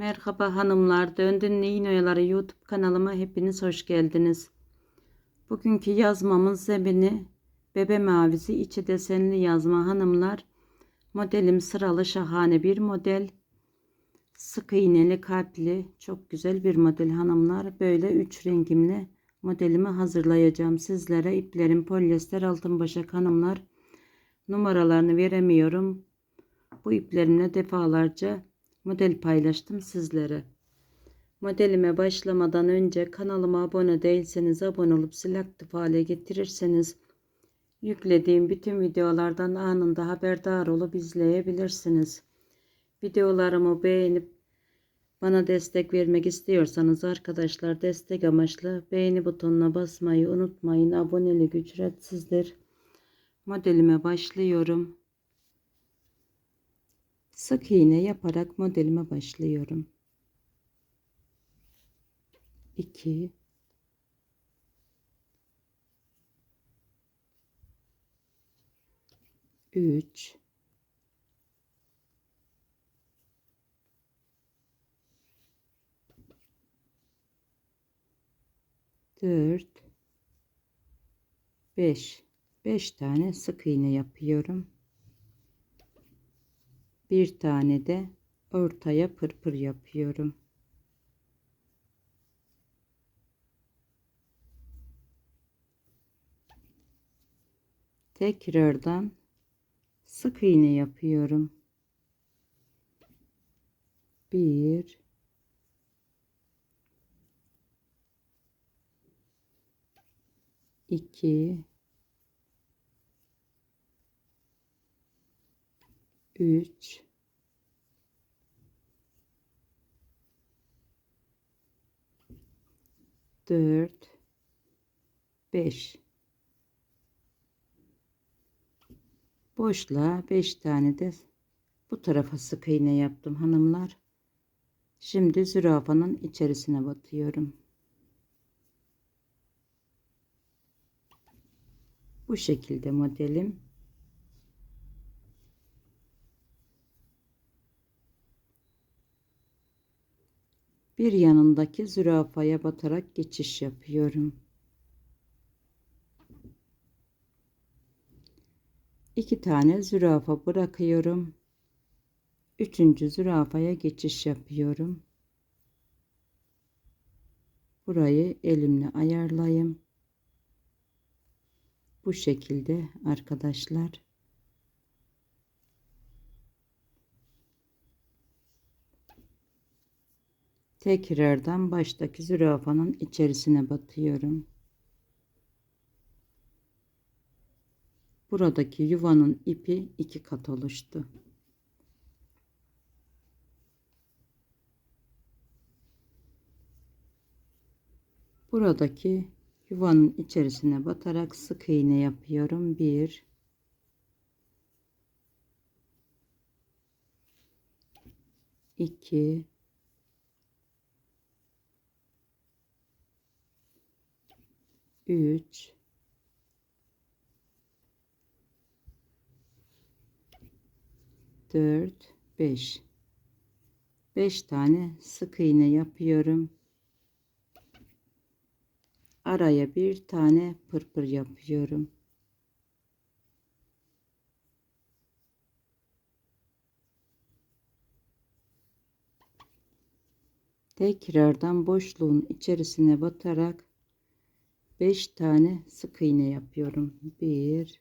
Merhaba hanımlar, Döndün Neyin Oyaları YouTube kanalıma hepiniz hoş geldiniz. Bugünkü yazmamın zemini bebe mavisi içi desenli yazma hanımlar. Modelim sıralı şahane bir model. Sık iğneli kalpli çok güzel bir model hanımlar. Böyle üç rengimle modelimi hazırlayacağım. Sizlere iplerim polyester altın başak hanımlar. Numaralarını veremiyorum. Bu iplerimle defalarca model paylaştım sizlere. Modelime başlamadan önce kanalıma abone değilseniz abone olup zil aktif hale getirirseniz yüklediğim bütün videolardan anında haberdar olup izleyebilirsiniz. Videolarımı beğenip bana destek vermek istiyorsanız arkadaşlar destek amaçlı beğeni butonuna basmayı unutmayın. Abonelik ücretsizdir. Modelime başlıyorum. Sık iğne yaparak modelime başlıyorum. 2 3 4 5 5 tane sık iğne yapıyorum. Bir tane de ortaya pırpır yapıyorum. Tekrardan sık iğne yapıyorum. Bir iki üç dört beş boşluğa 5 tane de bu tarafa sık iğne yaptım hanımlar. Şimdi zürafanın içerisine batıyorum. Bu şekilde modelim. Bir yanındaki zürafaya batarak geçiş yapıyorum. iki tane zürafa bırakıyorum. Üçüncü zürafaya geçiş yapıyorum. Burayı elimle ayarlayayım. Bu şekilde arkadaşlar. Tekrardan baştaki zürafanın içerisine batıyorum. Buradaki yuvanın ipi iki kat oluştu. Buradaki yuvanın içerisine batarak sık iğne yapıyorum. Bir, iki, üç, 4 5 5 tane sık iğne yapıyorum. Araya bir tane pırpır yapıyorum. Tekrardan boşluğun içerisine batarak 5 tane sık iğne yapıyorum. 1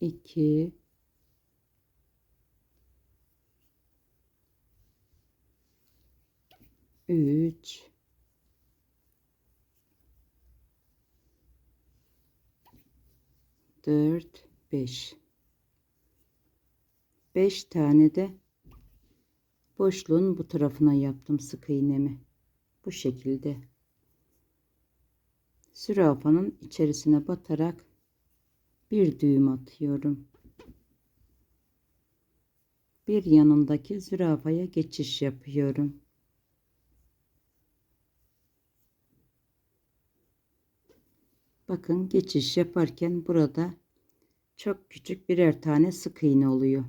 2 3 4 5 5 tane de boşluğun bu tarafına yaptım sık iğnemi bu şekilde zürafanın içerisine batarak bir düğüm atıyorum. Bir yanındaki zürafaya geçiş yapıyorum. Bakın geçiş yaparken burada çok küçük birer tane sık iğne oluyor.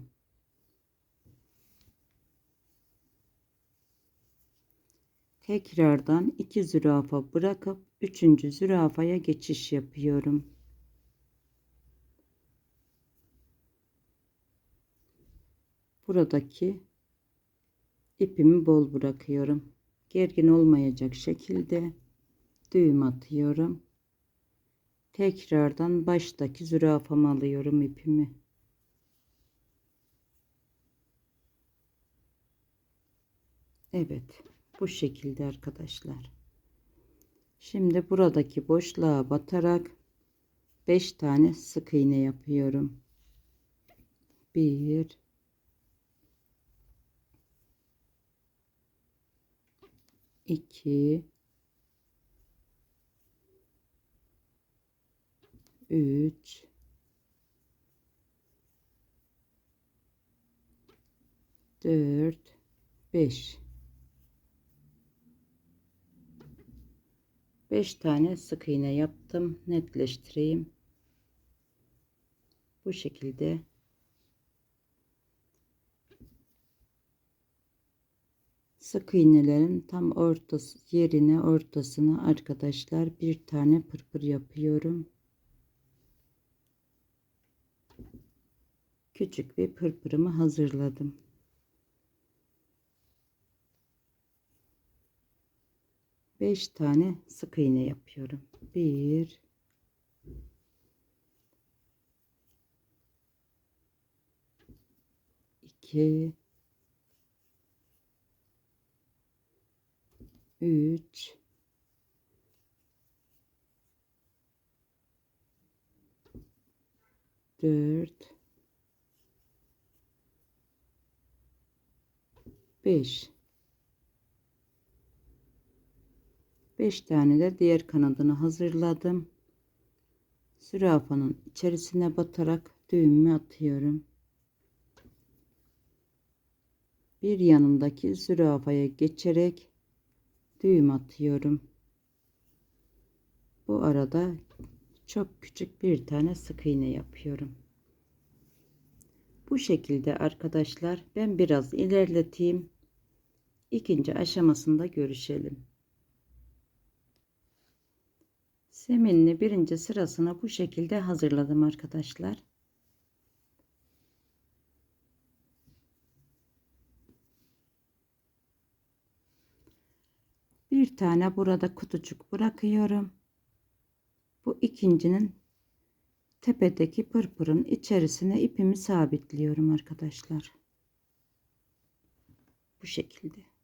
Tekrardan iki zürafa bırakıp üçüncü zürafaya geçiş yapıyorum. Buradaki ipimi bol bırakıyorum. Gergin olmayacak şekilde düğüm atıyorum. Tekrardan baştaki zürafamı alıyorum ipimi. Evet, bu şekilde arkadaşlar. Şimdi buradaki boşluğa batarak 5 tane sık iğne yapıyorum. 1 2 3 4 5 5 tane sık iğne yaptım. Netleştireyim. Bu şekilde. Sık iğnelerin tam ortası yerine ortasına arkadaşlar bir tane pırpır yapıyorum. Küçük bir pırpırımı hazırladım Beş tane sık iğne yapıyorum. Bir. İki. Üç. Dört. Beş beş tane de diğer kanadını hazırladım zürafanın içerisine batarak düğümü atıyorum bir yanındaki zürafaya geçerek düğüm atıyorum. Bu arada çok küçük bir tane sık iğne yapıyorum. Bu şekilde arkadaşlar ben biraz ilerleteyim. İkinci aşamasında görüşelim. Zeminini birinci sırasına bu şekilde hazırladım arkadaşlar. bir tane burada kutucuk bırakıyorum. Bu ikincinin tepedeki pırpırın içerisine ipimi sabitliyorum arkadaşlar. Bu şekilde.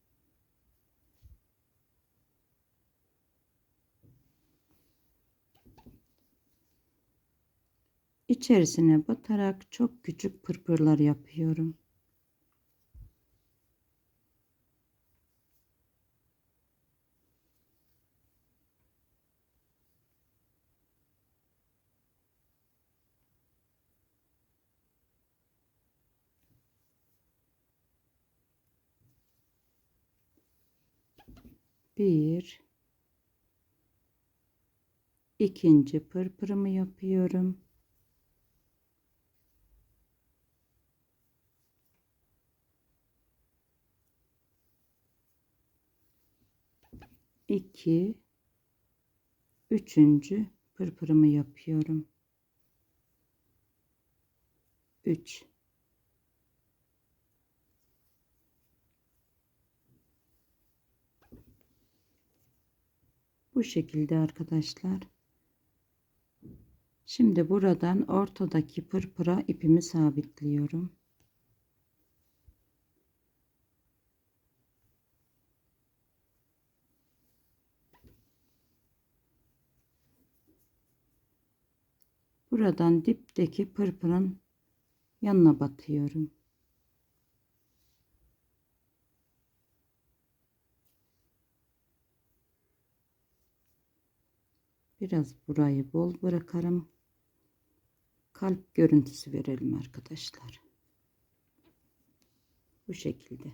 İçerisine batarak çok küçük pırpırlar yapıyorum. bir ikinci pırpırımı yapıyorum. İki üçüncü pırpırımı yapıyorum. Üç Bu şekilde arkadaşlar. Şimdi buradan ortadaki pırpıra ipimi sabitliyorum. Buradan dipteki pırpırın yanına batıyorum. Biraz burayı bol bırakarım. Kalp görüntüsü verelim arkadaşlar. Bu şekilde.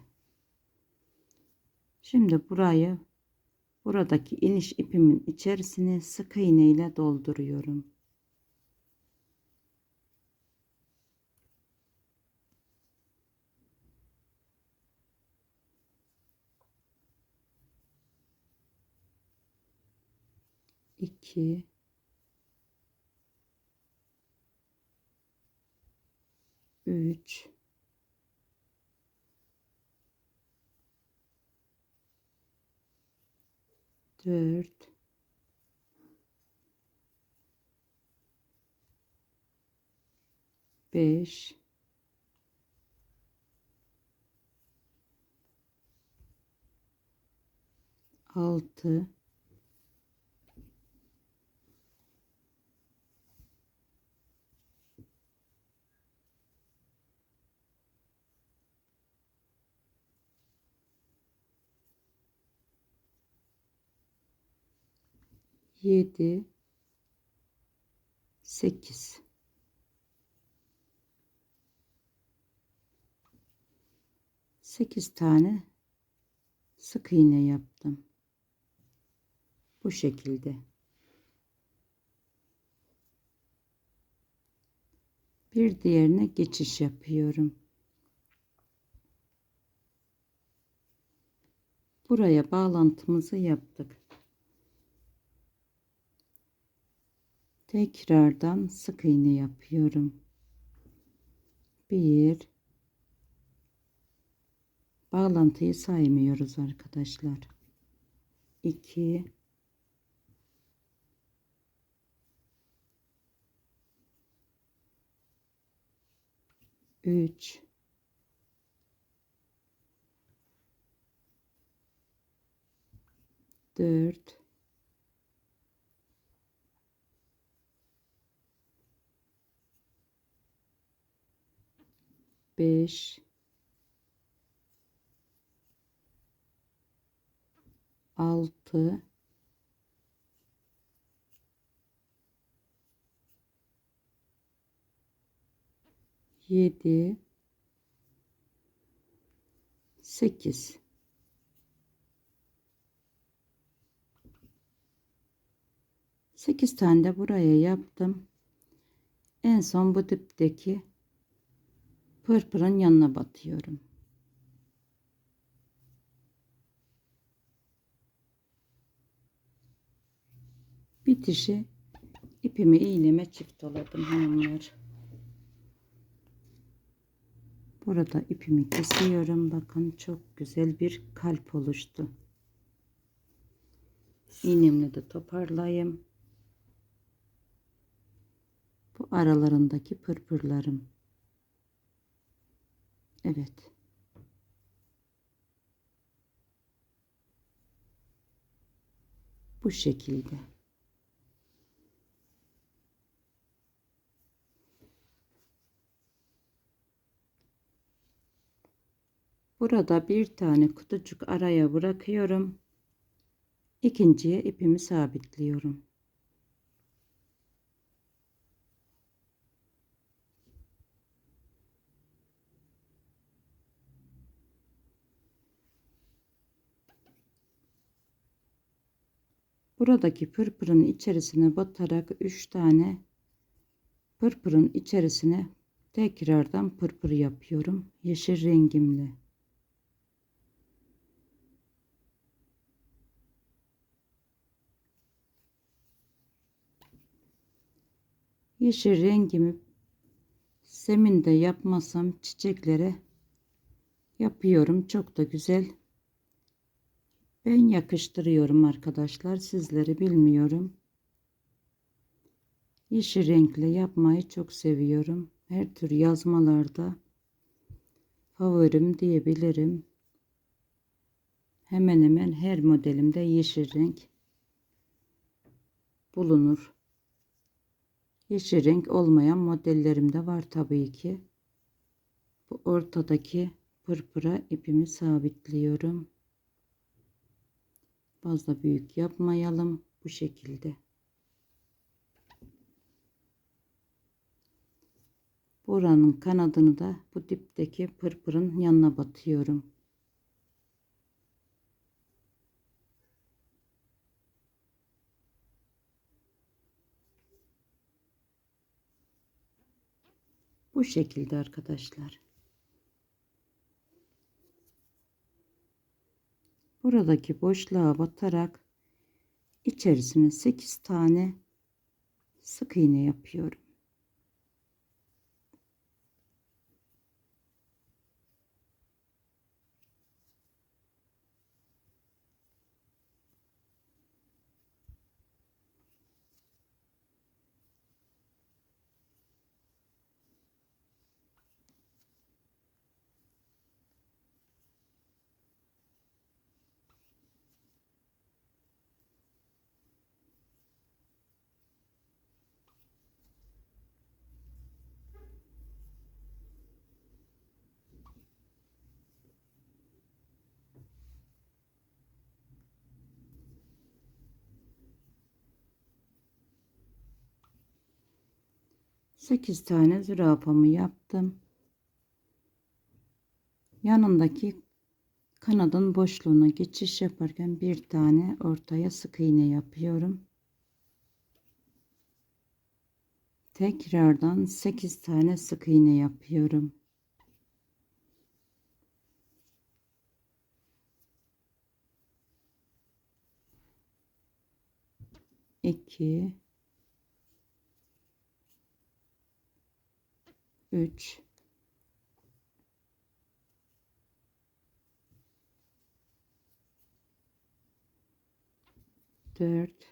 Şimdi burayı buradaki iniş ipimin içerisine sık iğne ile dolduruyorum. 2 3 4 5 6 7 8 8 tane sık iğne yaptım. Bu şekilde. Bir diğerine geçiş yapıyorum. Buraya bağlantımızı yaptık. Tekrardan sık iğne yapıyorum. Bir bağlantıyı saymıyoruz arkadaşlar. 2 3 4 5 6 7 8 8 tane de buraya yaptım. En son bu dipteki pırpırın yanına batıyorum. Bitişi ipimi iğneme çift doladım hanımlar. Burada ipimi kesiyorum. Bakın çok güzel bir kalp oluştu. İğnemle de toparlayayım. Bu aralarındaki pırpırlarım. Evet. Bu şekilde. Burada bir tane kutucuk araya bırakıyorum. İkinciye ipimi sabitliyorum. Buradaki pırpırın içerisine batarak 3 tane pırpırın içerisine tekrardan pırpır yapıyorum yeşil rengimle. Yeşil rengimi zeminde yapmasam çiçeklere yapıyorum. Çok da güzel. Ben yakıştırıyorum arkadaşlar. Sizleri bilmiyorum. Yeşil renkle yapmayı çok seviyorum. Her tür yazmalarda favorim diyebilirim. Hemen hemen her modelimde yeşil renk bulunur. Yeşil renk olmayan modellerim de var tabii ki. Bu ortadaki pırpıra ipimi sabitliyorum. Fazla büyük yapmayalım. Bu şekilde. Buranın kanadını da bu dipteki pırpırın yanına batıyorum. Bu şekilde arkadaşlar. Buradaki boşluğa batarak içerisine 8 tane sık iğne yapıyorum. Sekiz tane zürafamı yaptım. Yanındaki kanadın boşluğuna geçiş yaparken bir tane ortaya sık iğne yapıyorum. Tekrardan 8 tane sık iğne yapıyorum. İki, üç, dört,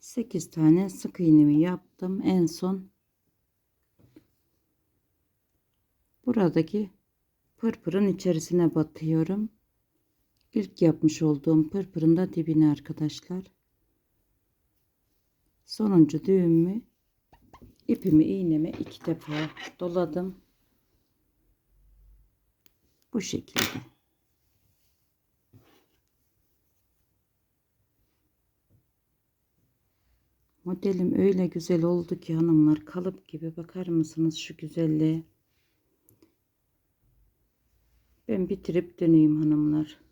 8 tane sık iğnemi yaptım. En son buradaki pırpırın içerisine batıyorum. İlk yapmış olduğum pırpırın da dibine arkadaşlar. Sonuncu düğümü ipimi iğneme iki defa doladım. Bu şekilde. Modelim öyle güzel oldu ki hanımlar kalıp gibi bakar mısınız şu güzelliğe? Ben bitirip döneyim hanımlar.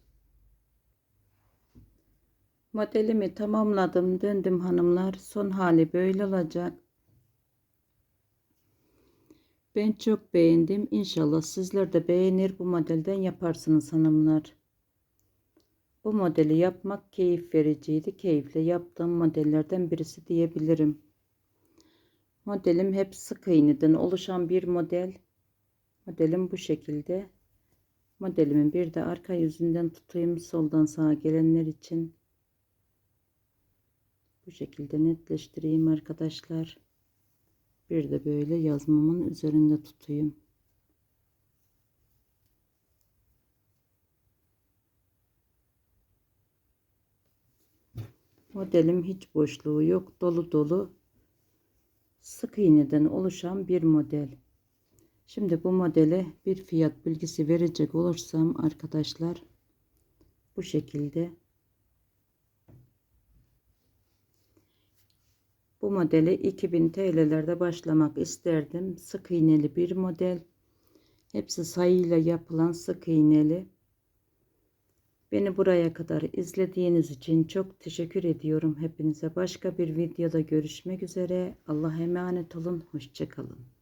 Modelimi tamamladım döndüm hanımlar. Son hali böyle olacak. Ben çok beğendim. İnşallah sizler de beğenir bu modelden yaparsınız hanımlar. Bu modeli yapmak keyif vericiydi. Keyifle yaptığım modellerden birisi diyebilirim. Modelim hep sık iğneden oluşan bir model. Modelim bu şekilde. Modelimin bir de arka yüzünden tutayım soldan sağa gelenler için. Bu şekilde netleştireyim arkadaşlar. Bir de böyle yazmamın üzerinde tutayım. Modelim hiç boşluğu yok. Dolu dolu sık iğneden oluşan bir model. Şimdi bu modele bir fiyat bilgisi verecek olursam arkadaşlar bu şekilde bu modeli 2000 TL'lerde başlamak isterdim. Sık iğneli bir model. Hepsi sayıyla yapılan sık iğneli. Beni buraya kadar izlediğiniz için çok teşekkür ediyorum hepinize. Başka bir videoda görüşmek üzere. Allah'a emanet olun. Hoşçakalın.